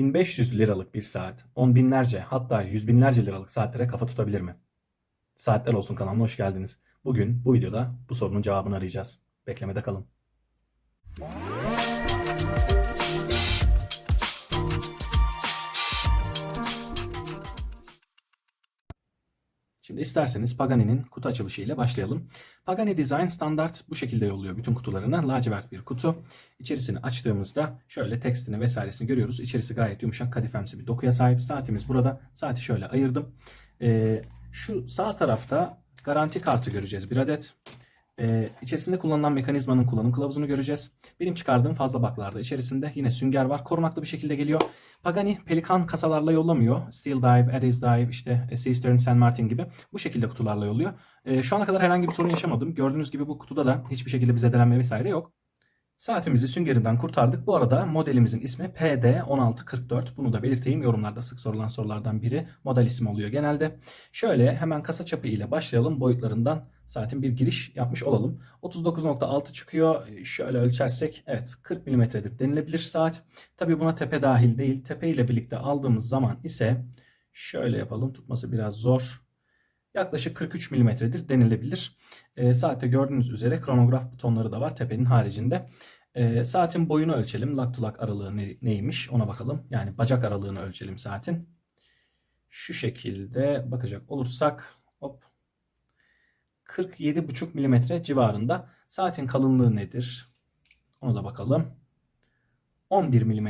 1500 liralık bir saat, on binlerce hatta yüz binlerce liralık saatlere kafa tutabilir mi? Saatler olsun kanalıma hoş geldiniz. Bugün bu videoda bu sorunun cevabını arayacağız. Beklemede kalın. Şimdi isterseniz Pagani'nin kutu açılışı ile başlayalım. Pagani Design standart bu şekilde yolluyor bütün kutularını. Lacivert bir kutu. İçerisini açtığımızda şöyle tekstini vesairesini görüyoruz. İçerisi gayet yumuşak kadifemsi bir dokuya sahip. Saatimiz burada. Saati şöyle ayırdım. Ee, şu sağ tarafta garanti kartı göreceğiz bir adet. Ee, içerisinde kullanılan mekanizmanın kullanım kılavuzunu göreceğiz. Benim çıkardığım fazla baklarda içerisinde yine sünger var. Korunaklı bir şekilde geliyor. Pagani pelikan kasalarla yollamıyor. Steel Dive, Ares Dive, işte Seastern, San Martin gibi bu şekilde kutularla yolluyor. Ee, şu ana kadar herhangi bir sorun yaşamadım. Gördüğünüz gibi bu kutuda da hiçbir şekilde bir zedelenme vesaire yok. Saatimizi süngerinden kurtardık. Bu arada modelimizin ismi PD1644. Bunu da belirteyim. Yorumlarda sık sorulan sorulardan biri model ismi oluyor genelde. Şöyle hemen kasa çapı ile başlayalım. Boyutlarından saatin bir giriş yapmış olalım. 39.6 çıkıyor. Şöyle ölçersek evet 40 mm'dir denilebilir saat. Tabi buna tepe dahil değil. Tepe ile birlikte aldığımız zaman ise şöyle yapalım. Tutması biraz zor. Yaklaşık 43 mm'dir denilebilir. E, saatte gördüğünüz üzere kronograf butonları da var tepenin haricinde. E, saatin boyunu ölçelim. Lak aralığı ne, neymiş ona bakalım. Yani bacak aralığını ölçelim saatin. Şu şekilde bakacak olursak hop 47,5 mm civarında. Saatin kalınlığı nedir? Ona da bakalım. 11 mm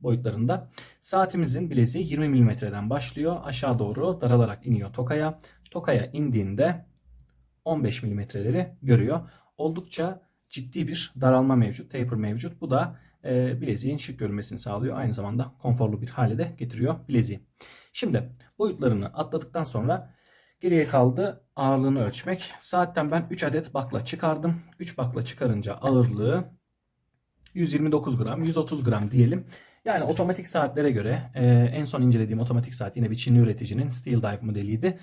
boyutlarında. Saatimizin bileziği 20 mm'den başlıyor. Aşağı doğru daralarak iniyor tokaya. Tokaya indiğinde 15 mm'leri görüyor. Oldukça ciddi bir daralma mevcut, taper mevcut. Bu da e, bileziğin şık görünmesini sağlıyor. Aynı zamanda konforlu bir hale de getiriyor bileziği. Şimdi boyutlarını atladıktan sonra geriye kaldı ağırlığını ölçmek. Saatten ben 3 adet bakla çıkardım. 3 bakla çıkarınca ağırlığı 129 gram, 130 gram diyelim. Yani otomatik saatlere göre e, en son incelediğim otomatik saat yine bir Çinli üreticinin Steel Dive modeliydi.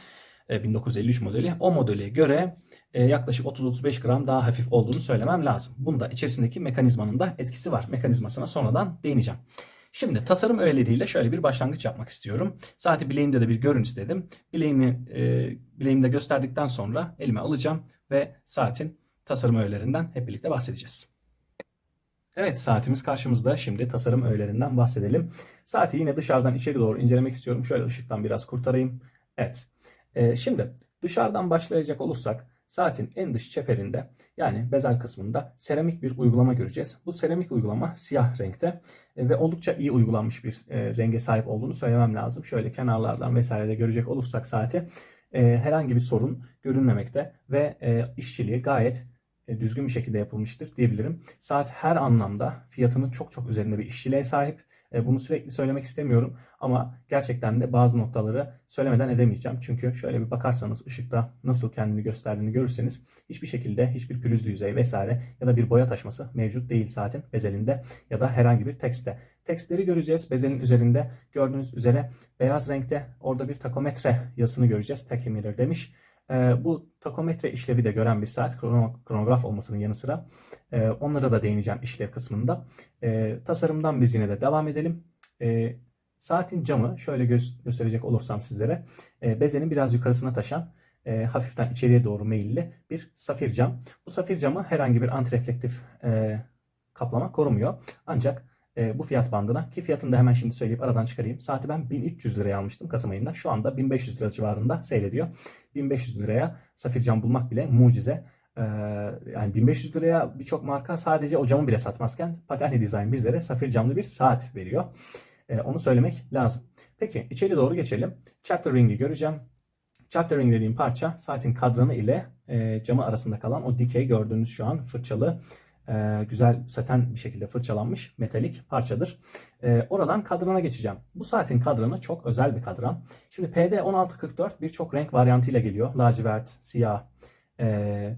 E, 1953 modeli. O modele göre e, yaklaşık 30-35 gram daha hafif olduğunu söylemem lazım. Bunda içerisindeki mekanizmanın da etkisi var. Mekanizmasına sonradan değineceğim. Şimdi tasarım öğeleriyle şöyle bir başlangıç yapmak istiyorum. Saati bileğimde de bir görün istedim. Bileğimi e, bileğimde gösterdikten sonra elime alacağım ve saatin tasarım öğelerinden hep birlikte bahsedeceğiz. Evet saatimiz karşımızda. Şimdi tasarım öğelerinden bahsedelim. Saati yine dışarıdan içeri doğru incelemek istiyorum. Şöyle ışıktan biraz kurtarayım. Evet. Ee, şimdi dışarıdan başlayacak olursak saatin en dış çeperinde yani bezel kısmında seramik bir uygulama göreceğiz. Bu seramik uygulama siyah renkte e, ve oldukça iyi uygulanmış bir e, renge sahip olduğunu söylemem lazım. Şöyle kenarlardan vesaire de görecek olursak saati e, herhangi bir sorun görünmemekte ve işçiliği gayet düzgün bir şekilde yapılmıştır diyebilirim. Saat her anlamda fiyatının çok çok üzerinde bir işçiliğe sahip. E, bunu sürekli söylemek istemiyorum ama gerçekten de bazı noktaları söylemeden edemeyeceğim. Çünkü şöyle bir bakarsanız ışıkta nasıl kendini gösterdiğini görürseniz hiçbir şekilde hiçbir pürüzlü yüzey vesaire ya da bir boya taşması mevcut değil saatin bezelinde ya da herhangi bir tekste. Tekstleri göreceğiz. Bezelin üzerinde gördüğünüz üzere beyaz renkte orada bir takometre yazısını göreceğiz. Tachometer demiş. E, bu takometre işlevi de gören bir saat kronograf olmasının yanı sıra e, onlara da değineceğim işlev kısmında. E, tasarımdan biz yine de devam edelim. E, saatin camı şöyle gö gösterecek olursam sizlere bezenin biraz yukarısına taşan hafiften içeriye doğru meyilli bir safir cam. Bu safir camı herhangi bir antireflektif e, kaplama korumuyor. Ancak e, bu fiyat bandına ki fiyatını da hemen şimdi söyleyip aradan çıkarayım. Saati ben 1300 liraya almıştım Kasım ayında. Şu anda 1500 lira civarında seyrediyor. 1500 liraya safir cam bulmak bile mucize. Ee, yani 1500 liraya birçok marka sadece o camı bile satmazken Pagani Design bizlere safir camlı bir saat veriyor. Ee, onu söylemek lazım. Peki içeri doğru geçelim. Chapter Ring'i göreceğim. Chapter Ring dediğim parça saatin kadranı ile e, camı arasında kalan o dikey gördüğünüz şu an fırçalı e, güzel saten bir şekilde fırçalanmış metalik parçadır. E, oradan kadrana geçeceğim. Bu saatin kadranı çok özel bir kadran. Şimdi PD 1644 birçok renk varyantıyla geliyor. Lacivert, siyah, e,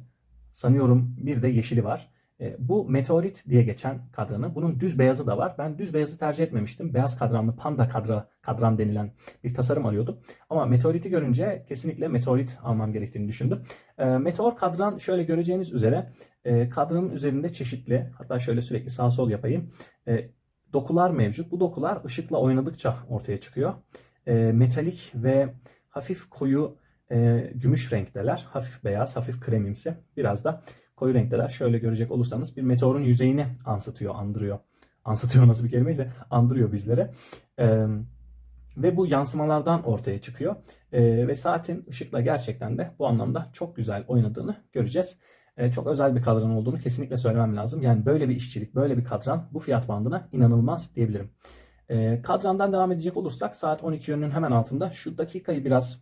sanıyorum bir de yeşili var. E, bu meteorit diye geçen kadranı. Bunun düz beyazı da var. Ben düz beyazı tercih etmemiştim. Beyaz kadranlı panda kadra, kadran denilen bir tasarım arıyordum. Ama meteoriti görünce kesinlikle meteorit almam gerektiğini düşündüm. E, meteor kadran şöyle göreceğiniz üzere e, kadranın üzerinde çeşitli hatta şöyle sürekli sağ sol yapayım. dokular mevcut. Bu dokular ışıkla oynadıkça ortaya çıkıyor. E, metalik ve hafif koyu e, gümüş renkteler. Hafif beyaz, hafif kremimsi. Biraz da koyu renkteler. Şöyle görecek olursanız bir meteorun yüzeyini ansıtıyor, andırıyor. Ansıtıyor nasıl bir kelimeyse andırıyor bizlere. E, ve bu yansımalardan ortaya çıkıyor. E, ve saatin ışıkla gerçekten de bu anlamda çok güzel oynadığını göreceğiz. E, çok özel bir kadran olduğunu kesinlikle söylemem lazım. Yani böyle bir işçilik, böyle bir kadran bu fiyat bandına inanılmaz diyebilirim. E, kadrandan devam edecek olursak saat 12 yönünün hemen altında şu dakikayı biraz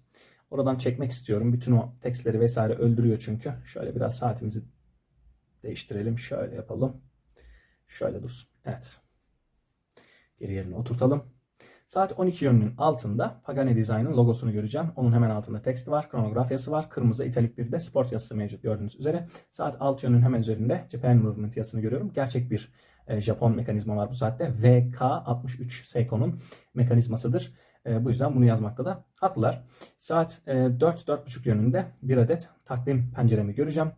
oradan çekmek istiyorum. Bütün o tekstleri vesaire öldürüyor çünkü. Şöyle biraz saatimizi değiştirelim. Şöyle yapalım. Şöyle dursun. Evet. Geri yerine oturtalım. Saat 12 yönünün altında Pagani Design'ın logosunu göreceğim. Onun hemen altında teksti var, kronograf yazısı var. Kırmızı italik bir de sport yazısı mevcut gördüğünüz üzere. Saat 6 yönünün hemen üzerinde Japan Movement yazısını görüyorum. Gerçek bir e, Japon mekanizma var bu saatte. VK63 Seiko'nun mekanizmasıdır. E, bu yüzden bunu yazmakta da haklılar. Saat e, 4-4.30 yönünde bir adet takvim penceremi göreceğim.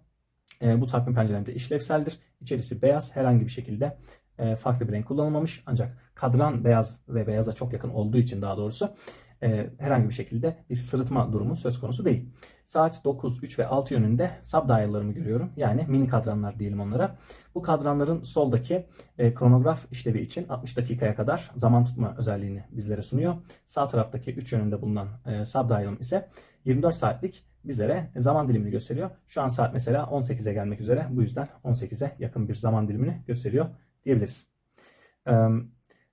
E, bu takvim pencerem de işlevseldir. İçerisi beyaz. Herhangi bir şekilde e, farklı bir renk kullanılmamış. Ancak kadran beyaz ve beyaza çok yakın olduğu için daha doğrusu e, herhangi bir şekilde bir sırıtma durumu söz konusu değil. Saat 9, 3 ve 6 yönünde subdial'larımı görüyorum. Yani mini kadranlar diyelim onlara. Bu kadranların soldaki e, kronograf işlevi için 60 dakikaya kadar zaman tutma özelliğini bizlere sunuyor. Sağ taraftaki 3 yönünde bulunan e, subdial'ım ise 24 saatlik bizlere zaman dilimini gösteriyor. Şu an saat mesela 18'e gelmek üzere. Bu yüzden 18'e yakın bir zaman dilimini gösteriyor diyebiliriz. Ee,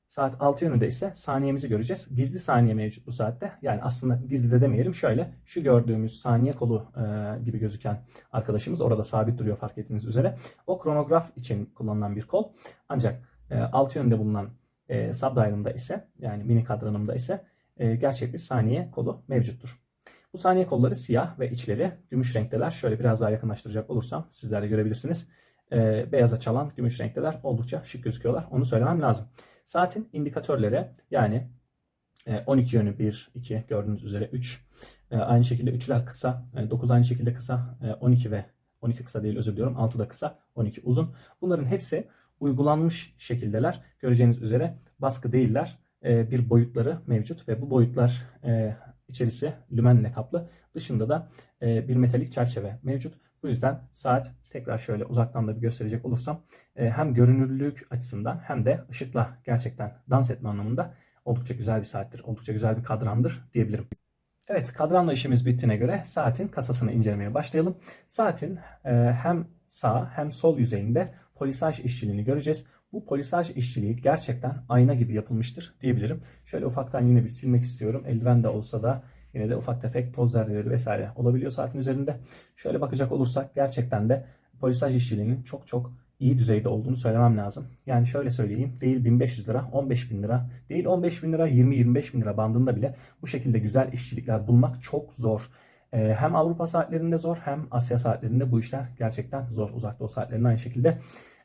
saat 6 yönünde ise saniyemizi göreceğiz. Gizli saniye mevcut bu saatte. Yani aslında gizli de demeyelim. Şöyle şu gördüğümüz saniye kolu e, gibi gözüken arkadaşımız orada sabit duruyor fark ettiğiniz üzere. O kronograf için kullanılan bir kol. Ancak e, alt yönde bulunan e, subdial'ımda ise yani mini kadranımda ise e, gerçek bir saniye kolu mevcuttur. Bu saniye kolları siyah ve içleri gümüş renkteler. Şöyle biraz daha yakınlaştıracak olursam sizler de görebilirsiniz e, beyaza çalan gümüş renkteler oldukça şık gözüküyorlar. Onu söylemem lazım. Saatin indikatörleri yani e, 12 yönü 1, 2 gördüğünüz üzere 3. E, aynı şekilde 3'ler kısa, e, 9 aynı şekilde kısa, e, 12 ve 12 kısa değil özür diliyorum 6 da kısa, 12 uzun. Bunların hepsi uygulanmış şekildeler. Göreceğiniz üzere baskı değiller. E, bir boyutları mevcut ve bu boyutlar e, içerisi lümenle kaplı. Dışında da e, bir metalik çerçeve mevcut. Bu yüzden saat tekrar şöyle uzaktan da bir gösterecek olursam e, hem görünürlük açısından hem de ışıkla gerçekten dans etme anlamında oldukça güzel bir saattir. Oldukça güzel bir kadrandır diyebilirim. Evet kadranla işimiz bittiğine göre saatin kasasını incelemeye başlayalım. Saatin e, hem sağ hem sol yüzeyinde polisaj işçiliğini göreceğiz. Bu polisaj işçiliği gerçekten ayna gibi yapılmıştır diyebilirim. Şöyle ufaktan yine bir silmek istiyorum. Eldiven de olsa da Yine de ufak tefek toz zerreleri vesaire olabiliyor saatin üzerinde. Şöyle bakacak olursak gerçekten de polisaj işçiliğinin çok çok iyi düzeyde olduğunu söylemem lazım. Yani şöyle söyleyeyim değil 1500 lira 15 bin lira değil 15 bin lira 20-25 bin lira bandında bile bu şekilde güzel işçilikler bulmak çok zor. Ee, hem Avrupa saatlerinde zor hem Asya saatlerinde bu işler gerçekten zor. Uzak Doğu saatlerinde aynı şekilde.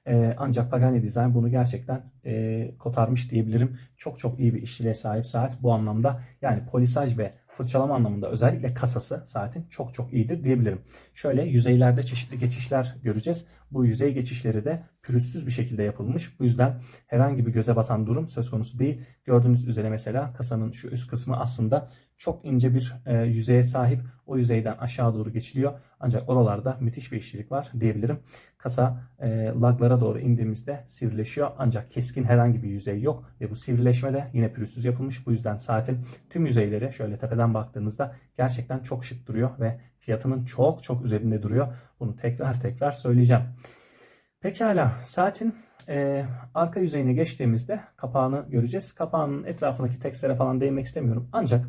Ee, ancak Pagani Design bunu gerçekten e, kotarmış diyebilirim. Çok çok iyi bir işçiliğe sahip saat bu anlamda. Yani polisaj ve fırçalama anlamında özellikle kasası saatin çok çok iyidir diyebilirim. Şöyle yüzeylerde çeşitli geçişler göreceğiz. Bu yüzey geçişleri de pürüzsüz bir şekilde yapılmış. Bu yüzden herhangi bir göze batan durum söz konusu değil. Gördüğünüz üzere mesela kasanın şu üst kısmı aslında çok ince bir e, yüzeye sahip. O yüzeyden aşağı doğru geçiliyor. Ancak oralarda müthiş bir işçilik var diyebilirim. Kasa e, laglara doğru indiğimizde sivrileşiyor. Ancak keskin herhangi bir yüzey yok. Ve bu sivrileşme de yine pürüzsüz yapılmış. Bu yüzden saatin tüm yüzeyleri şöyle tepeden baktığınızda gerçekten çok şık duruyor ve fiyatının çok çok üzerinde duruyor. Bunu tekrar tekrar söyleyeceğim. Pekala saatin e, arka yüzeyine geçtiğimizde kapağını göreceğiz. Kapağının etrafındaki tekstlere falan değinmek istemiyorum. Ancak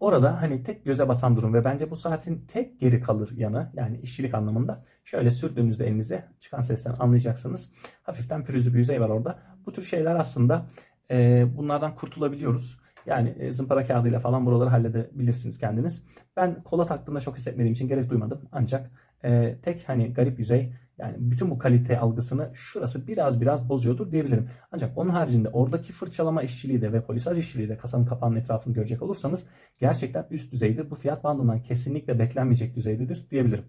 orada hani tek göze batan durum ve bence bu saatin tek geri kalır yanı yani işçilik anlamında şöyle sürdüğünüzde elinize çıkan sesten anlayacaksınız. Hafiften pürüzlü bir yüzey var orada. Bu tür şeyler aslında e, bunlardan kurtulabiliyoruz. Yani e, zımpara kağıdıyla falan buraları halledebilirsiniz kendiniz. Ben kola taktığımda çok hissetmediğim için gerek duymadım. Ancak e, tek hani garip yüzey yani bütün bu kalite algısını şurası biraz biraz bozuyordur diyebilirim. Ancak onun haricinde oradaki fırçalama işçiliği de ve polisaj işçiliği de kasanın kapağının etrafını görecek olursanız gerçekten üst düzeyde bu fiyat bandından kesinlikle beklenmeyecek düzeydedir diyebilirim.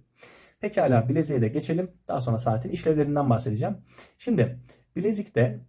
Pekala bileziğe de geçelim. Daha sonra saatin işlevlerinden bahsedeceğim. Şimdi bilezikte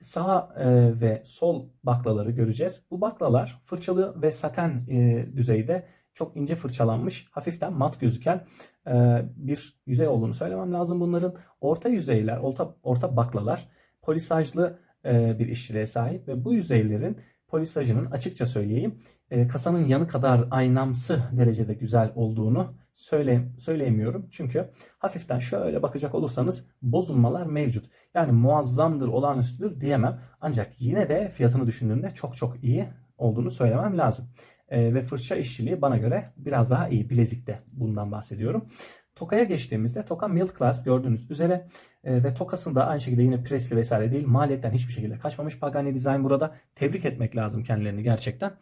sağ e, ve sol baklaları göreceğiz. Bu baklalar fırçalı ve saten e, düzeyde çok ince fırçalanmış, hafiften mat gözüken e, bir yüzey olduğunu söylemem lazım bunların. Orta yüzeyler, orta, orta baklalar polisajlı e, bir işçiliğe sahip ve bu yüzeylerin polisajının açıkça söyleyeyim e, kasanın yanı kadar aynamsı derecede güzel olduğunu söyle, söyleyemiyorum. Çünkü hafiften şöyle bakacak olursanız bozulmalar mevcut. Yani muazzamdır, olağanüstüdür diyemem. Ancak yine de fiyatını düşündüğümde çok çok iyi olduğunu söylemem lazım. E, ve fırça işçiliği bana göre biraz daha iyi. Bilezikte bundan bahsediyorum. Toka'ya geçtiğimizde Toka Mild Class gördüğünüz üzere e, ve Toka'sında aynı şekilde yine presli vesaire değil. Maliyetten hiçbir şekilde kaçmamış Pagani Design burada. Tebrik etmek lazım kendilerini gerçekten.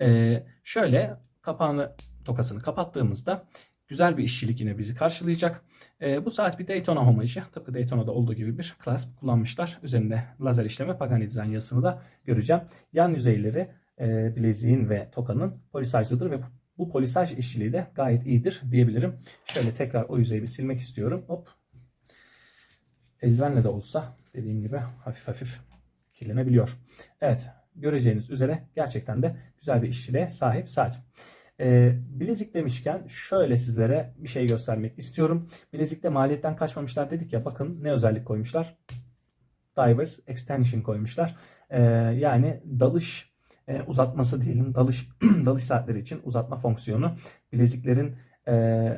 E, şöyle kapağını Tokasını kapattığımızda güzel bir işçilik yine bizi karşılayacak. E, bu saat bir Daytona homajı. Tıpkı Daytona'da olduğu gibi bir clasp kullanmışlar. Üzerinde lazer işleme Pagani Design yazısını da göreceğim. Yan yüzeyleri e, bileziğin ve tokanın polisajlıdır ve bu polisaj işçiliği de gayet iyidir diyebilirim. Şöyle tekrar o yüzeyi bir silmek istiyorum. Hop. Eldivenle de olsa dediğim gibi hafif hafif kirlenebiliyor. Evet göreceğiniz üzere gerçekten de güzel bir işçiliğe sahip saat. Ee, bilezik demişken şöyle sizlere bir şey göstermek istiyorum. Bilezikte maliyetten kaçmamışlar dedik ya bakın ne özellik koymuşlar. Divers Extension koymuşlar. Ee, yani dalış e, uzatması diyelim dalış dalış saatleri için uzatma fonksiyonu bileziklerin e,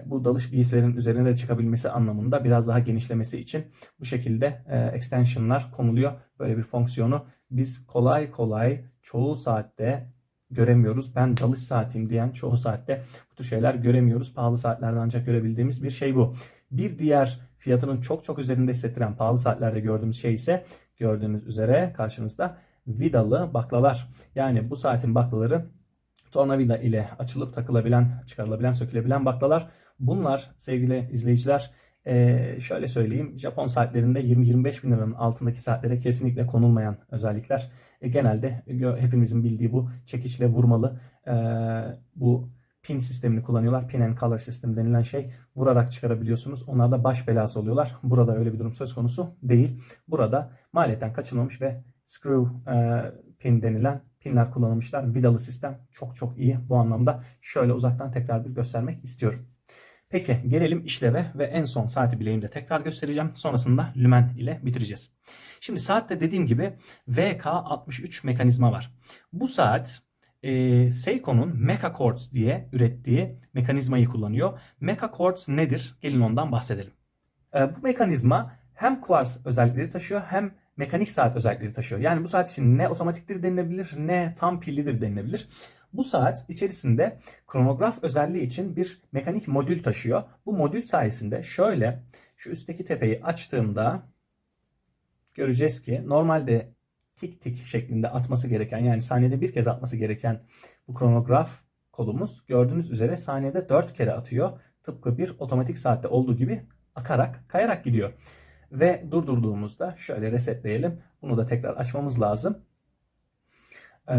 bu dalış giysilerin üzerine de çıkabilmesi anlamında biraz daha genişlemesi için bu şekilde e, extensionlar konuluyor. Böyle bir fonksiyonu biz kolay kolay çoğu saatte göremiyoruz. Ben dalış saatiyim diyen çoğu saatte bu tür şeyler göremiyoruz. Pahalı saatlerde ancak görebildiğimiz bir şey bu. Bir diğer fiyatının çok çok üzerinde hissettiren pahalı saatlerde gördüğümüz şey ise gördüğünüz üzere karşınızda vidalı baklalar. Yani bu saatin baklaları tornavida ile açılıp takılabilen, çıkarılabilen, sökülebilen baklalar. Bunlar sevgili izleyiciler ee, şöyle söyleyeyim Japon saatlerinde 20-25 bin liranın altındaki saatlere kesinlikle konulmayan özellikler. E, genelde hepimizin bildiği bu çekiçle vurmalı e, bu pin sistemini kullanıyorlar. Pin and color sistem denilen şey vurarak çıkarabiliyorsunuz. Onlar da baş belası oluyorlar. Burada öyle bir durum söz konusu değil. Burada maliyetten kaçınmamış ve screw e, pin denilen pinler kullanılmışlar. Vidalı sistem çok çok iyi bu anlamda. Şöyle uzaktan tekrar bir göstermek istiyorum. Peki gelelim işleve ve en son saati bileğimde tekrar göstereceğim. Sonrasında lümen ile bitireceğiz. Şimdi saatte dediğim gibi VK63 mekanizma var. Bu saat e, Seiko'nun Mecha Quartz diye ürettiği mekanizmayı kullanıyor. Mecha Quartz nedir? Gelin ondan bahsedelim. E, bu mekanizma hem kuars özellikleri taşıyor hem mekanik saat özellikleri taşıyor. Yani bu saat için ne otomatiktir denilebilir ne tam pillidir denilebilir. Bu saat içerisinde kronograf özelliği için bir mekanik modül taşıyor. Bu modül sayesinde şöyle şu üstteki tepeyi açtığımda göreceğiz ki normalde tik tik şeklinde atması gereken yani saniyede bir kez atması gereken bu kronograf kolumuz gördüğünüz üzere saniyede 4 kere atıyor. Tıpkı bir otomatik saatte olduğu gibi akarak, kayarak gidiyor. Ve durdurduğumuzda şöyle resetleyelim. Bunu da tekrar açmamız lazım e,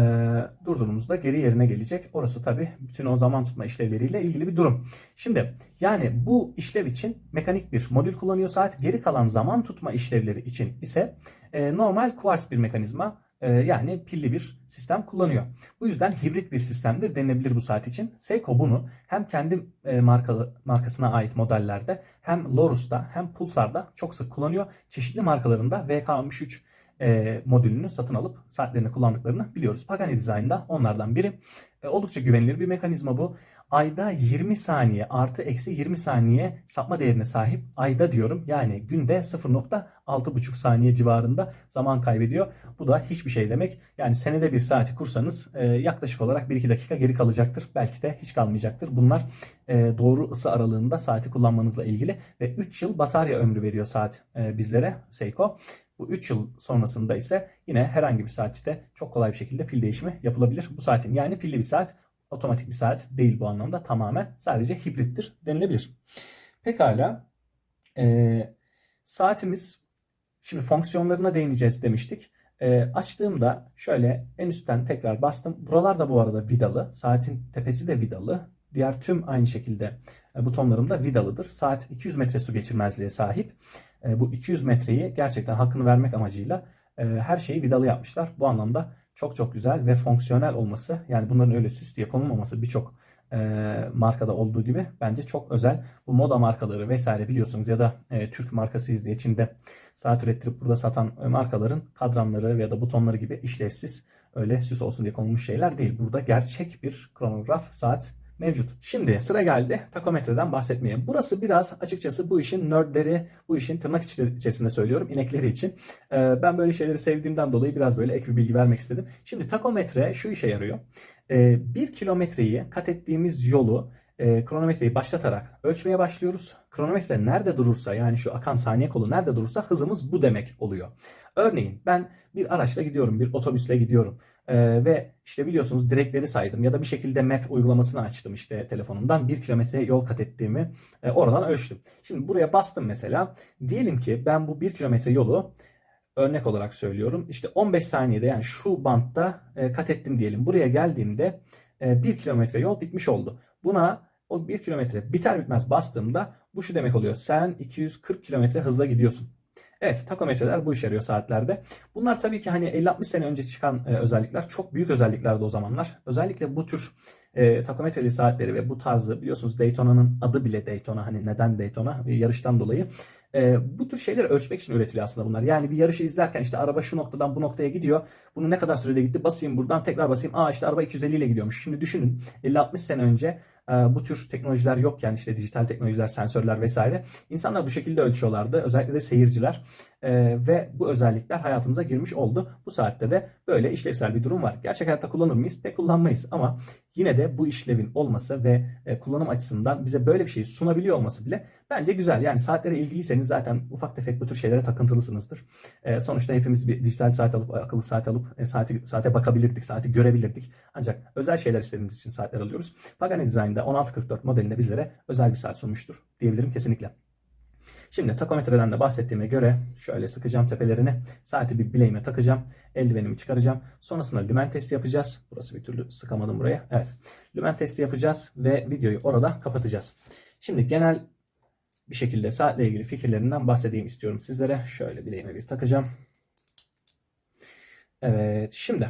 durdurduğumuzda geri yerine gelecek. Orası tabi bütün o zaman tutma işlevleriyle ilgili bir durum. Şimdi yani bu işlev için mekanik bir modül kullanıyor saat. Geri kalan zaman tutma işlevleri için ise e, normal kuars bir mekanizma yani pilli bir sistem kullanıyor. Bu yüzden hibrit bir sistemdir denilebilir bu saat için. Seiko bunu hem kendi e, markalı, markasına ait modellerde hem Lorus'ta hem Pulsar'da çok sık kullanıyor. Çeşitli markalarında VK63 e, modülünü satın alıp saatlerini kullandıklarını biliyoruz. Pagani Design'da onlardan biri. E, oldukça güvenilir bir mekanizma bu. Ayda 20 saniye artı eksi 20 saniye sapma değerine sahip ayda diyorum. Yani günde 0.6,5 saniye civarında zaman kaybediyor. Bu da hiçbir şey demek. Yani senede bir saati kursanız e, yaklaşık olarak 1-2 dakika geri kalacaktır. Belki de hiç kalmayacaktır. Bunlar e, doğru ısı aralığında saati kullanmanızla ilgili ve 3 yıl batarya ömrü veriyor saat e, bizlere Seiko. Bu 3 yıl sonrasında ise yine herhangi bir saatçide çok kolay bir şekilde pil değişimi yapılabilir. Bu saatin yani pilli bir saat otomatik bir saat değil bu anlamda tamamen sadece hibrittir denilebilir. Pekala e, saatimiz şimdi fonksiyonlarına değineceğiz demiştik. E, açtığımda şöyle en üstten tekrar bastım. Buralar da bu arada vidalı. Saatin tepesi de vidalı. Diğer tüm aynı şekilde e, butonlarım da vidalıdır. Saat 200 metre su geçirmezliğe sahip. E, bu 200 metreyi gerçekten hakkını vermek amacıyla e, her şeyi vidalı yapmışlar. Bu anlamda çok çok güzel ve fonksiyonel olması yani bunların öyle süs diye konulmaması birçok e, markada olduğu gibi bence çok özel. Bu moda markaları vesaire biliyorsunuz ya da e, Türk markasıyız diye Çin'de saat ürettirip burada satan e, markaların kadranları ya da butonları gibi işlevsiz öyle süs olsun diye konulmuş şeyler değil. Burada gerçek bir kronograf saat mevcut. Şimdi sıra geldi takometreden bahsetmeye. Burası biraz açıkçası bu işin nerdleri, bu işin tırnak içerisinde söylüyorum inekleri için. Ee, ben böyle şeyleri sevdiğimden dolayı biraz böyle ek bir bilgi vermek istedim. Şimdi takometre şu işe yarıyor. Ee, bir kilometreyi kat ettiğimiz yolu e, kronometreyi başlatarak ölçmeye başlıyoruz. Kronometre nerede durursa yani şu akan saniye kolu nerede durursa hızımız bu demek oluyor. Örneğin ben bir araçla gidiyorum, bir otobüsle gidiyorum. Ee, ve işte biliyorsunuz direkleri saydım ya da bir şekilde map uygulamasını açtım işte telefonumdan. Bir kilometre yol kat ettiğimi e, oradan ölçtüm. Şimdi buraya bastım mesela. Diyelim ki ben bu bir kilometre yolu örnek olarak söylüyorum. İşte 15 saniyede yani şu bantta e, kat ettim diyelim. Buraya geldiğimde e, 1 kilometre yol bitmiş oldu. Buna o 1 kilometre biter bitmez bastığımda bu şu demek oluyor. Sen 240 kilometre hızla gidiyorsun. Evet takometreler bu işe yarıyor saatlerde. Bunlar tabii ki hani 50-60 sene önce çıkan e, özellikler. Çok büyük özelliklerdi o zamanlar. Özellikle bu tür e, takometreli saatleri ve bu tarzı biliyorsunuz Daytona'nın adı bile Daytona. Hani neden Daytona? Bir yarıştan dolayı. E, bu tür şeyleri ölçmek için üretiliyor aslında bunlar. Yani bir yarışı izlerken işte araba şu noktadan bu noktaya gidiyor. Bunu ne kadar sürede gitti? Basayım buradan tekrar basayım. Aa işte araba 250 ile gidiyormuş. Şimdi düşünün 50-60 sene önce e, bu tür teknolojiler yokken işte dijital teknolojiler, sensörler vesaire insanlar bu şekilde ölçüyorlardı. Özellikle de seyirciler. Ee, ve bu özellikler hayatımıza girmiş oldu. Bu saatte de böyle işlevsel bir durum var. Gerçek hayatta kullanır mıyız? Pek kullanmayız ama yine de bu işlevin olması ve e, kullanım açısından bize böyle bir şeyi sunabiliyor olması bile bence güzel. Yani saatlere ilgiliyseniz zaten ufak tefek bu tür şeylere takıntılısınızdır. E, sonuçta hepimiz bir dijital saat alıp, akıllı saat alıp e, saati, saate bakabilirdik, saati görebilirdik. Ancak özel şeyler istediğimiz için saatler alıyoruz. Pagani Design'da 1644 modelinde bizlere özel bir saat sunmuştur diyebilirim kesinlikle. Şimdi takometreden de bahsettiğime göre şöyle sıkacağım tepelerini. Saati bir bileğime takacağım. Eldivenimi çıkaracağım. Sonrasında lümen testi yapacağız. Burası bir türlü sıkamadım buraya. Evet. Lümen testi yapacağız ve videoyu orada kapatacağız. Şimdi genel bir şekilde saatle ilgili fikirlerinden bahsedeyim istiyorum sizlere. Şöyle bileğime bir takacağım. Evet. Şimdi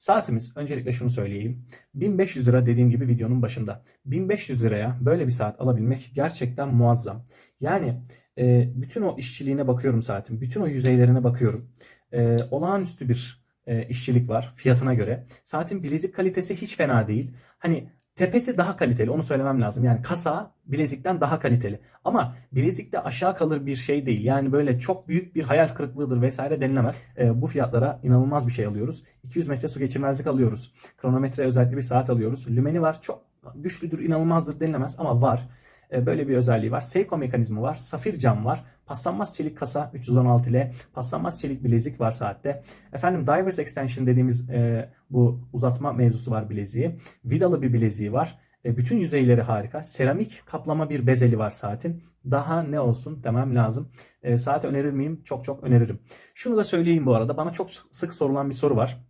Saatimiz öncelikle şunu söyleyeyim. 1500 lira dediğim gibi videonun başında. 1500 liraya böyle bir saat alabilmek gerçekten muazzam. Yani e, bütün o işçiliğine bakıyorum saatin. Bütün o yüzeylerine bakıyorum. E, olağanüstü bir e, işçilik var fiyatına göre. Saatin bilezik kalitesi hiç fena değil. Hani Tepesi daha kaliteli onu söylemem lazım. Yani kasa bilezikten daha kaliteli. Ama bilezikte aşağı kalır bir şey değil. Yani böyle çok büyük bir hayal kırıklığıdır vesaire denilemez. E, bu fiyatlara inanılmaz bir şey alıyoruz. 200 metre su geçirmezlik alıyoruz. Kronometre özellikle bir saat alıyoruz. Lümeni var çok güçlüdür inanılmazdır denilemez ama var. E, böyle bir özelliği var. Seiko mekanizma var. Safir cam var. Paslanmaz çelik kasa 316 ile paslanmaz çelik bilezik var saatte. Efendim Divers Extension dediğimiz e, bu uzatma mevzusu var bileziği. Vidalı bir bileziği var. E, bütün yüzeyleri harika. Seramik kaplama bir bezeli var saatin. Daha ne olsun demem lazım. E, saati önerir miyim? Çok çok öneririm. Şunu da söyleyeyim bu arada. Bana çok sık sorulan bir soru var.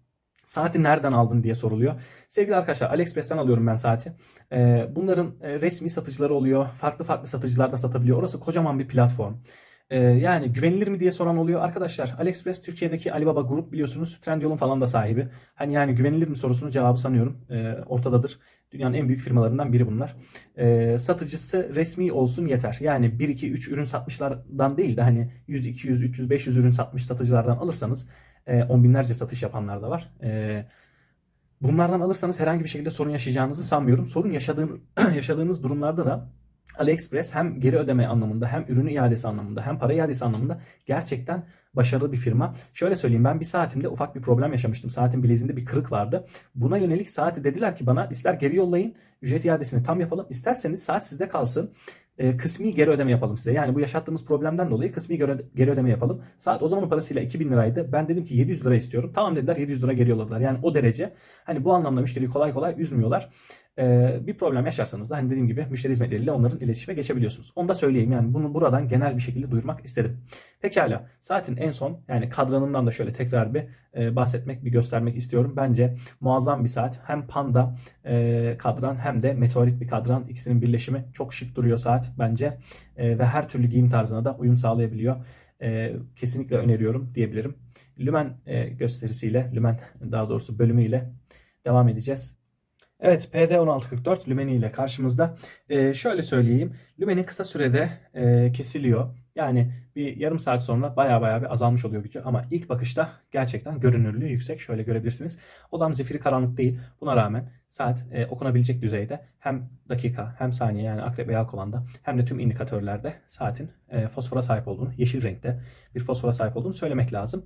Saati nereden aldın diye soruluyor. Sevgili arkadaşlar AliExpress'ten alıyorum ben saati. Ee, bunların e, resmi satıcıları oluyor. Farklı farklı satıcılar da satabiliyor. Orası kocaman bir platform. Ee, yani güvenilir mi diye soran oluyor. Arkadaşlar AliExpress Türkiye'deki Alibaba Grup biliyorsunuz. Trendyol'un falan da sahibi. Hani yani güvenilir mi sorusunun cevabı sanıyorum e, ortadadır. Dünyanın en büyük firmalarından biri bunlar. E, satıcısı resmi olsun yeter. Yani 1 2 3 ürün satmışlardan değil de hani 100 200 300 500 ürün satmış satıcılardan alırsanız e, on binlerce satış yapanlar da var. E, bunlardan alırsanız herhangi bir şekilde sorun yaşayacağınızı sanmıyorum. Sorun yaşadığın, yaşadığınız durumlarda da AliExpress hem geri ödeme anlamında hem ürünü iadesi anlamında hem para iadesi anlamında gerçekten başarılı bir firma. Şöyle söyleyeyim ben bir saatimde ufak bir problem yaşamıştım. Saatin bileziğinde bir kırık vardı. Buna yönelik saati dediler ki bana ister geri yollayın ücret iadesini tam yapalım isterseniz saat sizde kalsın e, kısmi geri ödeme yapalım size. Yani bu yaşattığımız problemden dolayı kısmi geri, geri ödeme yapalım. Saat o zamanın parasıyla 2000 liraydı. Ben dedim ki 700 lira istiyorum. Tamam dediler 700 lira geri yolladılar. Yani o derece. Hani bu anlamda müşteriyi kolay kolay üzmüyorlar. Ee, bir problem yaşarsanız da hani dediğim gibi müşteri hizmetleriyle onların iletişime geçebiliyorsunuz. Onu da söyleyeyim yani bunu buradan genel bir şekilde duyurmak istedim. Pekala saatin en son yani kadranından da şöyle tekrar bir e, bahsetmek bir göstermek istiyorum. Bence muazzam bir saat. Hem panda e, kadran hem de meteorit bir kadran ikisinin birleşimi çok şık duruyor saat bence e, ve her türlü giyim tarzına da uyum sağlayabiliyor. Kesinlikle öneriyorum diyebilirim. lümen gösterisiyle, lümen daha doğrusu bölümüyle devam edeceğiz. Evet PD1644 lümeni ile karşımızda. Ee, şöyle söyleyeyim. Lümeni kısa sürede e, kesiliyor. Yani bir yarım saat sonra baya baya bir azalmış oluyor gücü. Ama ilk bakışta gerçekten görünürlüğü yüksek. Şöyle görebilirsiniz. Odam zifiri karanlık değil. Buna rağmen saat e, okunabilecek düzeyde hem dakika hem saniye yani akrep ve yelkovanda hem de tüm indikatörlerde saatin e, fosfora sahip olduğunu, yeşil renkte bir fosfora sahip olduğunu söylemek lazım.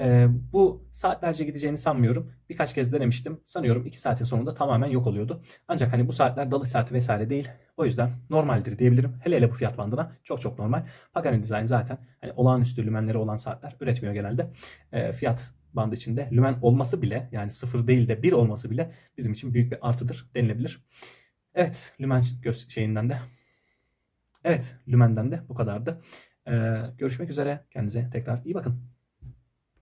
Ee, bu saatlerce gideceğini sanmıyorum. Birkaç kez denemiştim. Sanıyorum 2 saatin sonunda tamamen yok oluyordu. Ancak hani bu saatler dalış saati vesaire değil. O yüzden normaldir diyebilirim. Hele hele bu fiyat bandına çok çok normal. Pagani Design zaten hani olağanüstü lümenleri olan saatler üretmiyor genelde. Ee, fiyat bandı içinde lümen olması bile yani sıfır değil de bir olması bile bizim için büyük bir artıdır denilebilir. Evet lümen göz şeyinden de Evet lümenden de bu kadardı. Ee, görüşmek üzere. Kendinize tekrar iyi bakın.